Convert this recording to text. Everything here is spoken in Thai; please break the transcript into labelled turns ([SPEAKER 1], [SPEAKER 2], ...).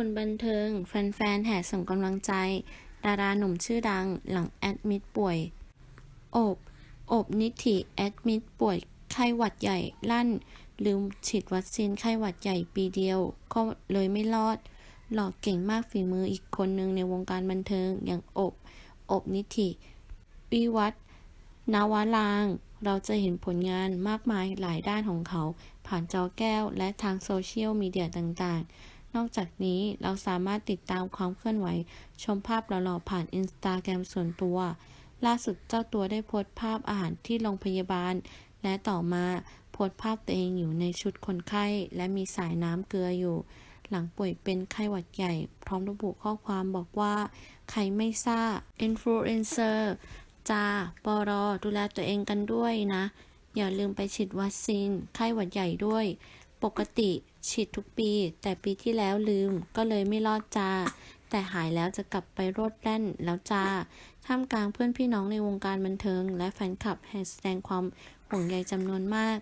[SPEAKER 1] คนบันเทิง แฟนๆแห่ส่งกำลังใจ ดาราหนุ่มชื่อดังหลังแอดมิดป่วย อบ อบนิธิแอดมิดป่วยไข้หวัดใหญ่ลั่น ลืมฉีดวัคซีนไข้หวัดใหญ่ปีเดียว ก็เลยไม่รอด หล่อเก่งมากฝีมืออีกคนหนึ่งในวงการบันเทิงอย่างอบ อบนิธิวิวัฒน์นาวาราง เราจะเห็นผลงานมากมายหลายด้านของเขา ผ่านจอแก้วและทางโซเชียลมีเดียต่างๆ นอกจากนี้เราสามารถติดตามความเคลื่อนไหว ชมภาพหล่อๆผ่านอินสตาแกรมส่วนตัว ล่าสุดเจ้าตัวได้โพสต์ภาพอาหารที่โรงพยาบาล และต่อมาโพสต์ภาพตัวเองอยู่ในชุดคนไข้ และมีสายน้ำเกลืออยู่ หลังป่วยเป็นไข้หวัดใหญ่ พร้อมระบุข้อความบอกว่า ใครไม่ทราบอินฟลูเอนเซอร์จาปอรอดูแลตัวเองกันด้วยนะ อย่าลืมไปฉีดวัคซีนไข้หวัดใหญ่ด้วย ปกติฉีดทุกปี แต่ปีที่แล้วลืมก็เลยไม่รอดจ้า แต่หายแล้วจะกลับไปโรดแล่นแล้วจ้า ท่ามกลางเพื่อนพี่น้องในวงการบันเทิง และแฟนคลับแห่แสดงความห่วงใยจำนวนมาก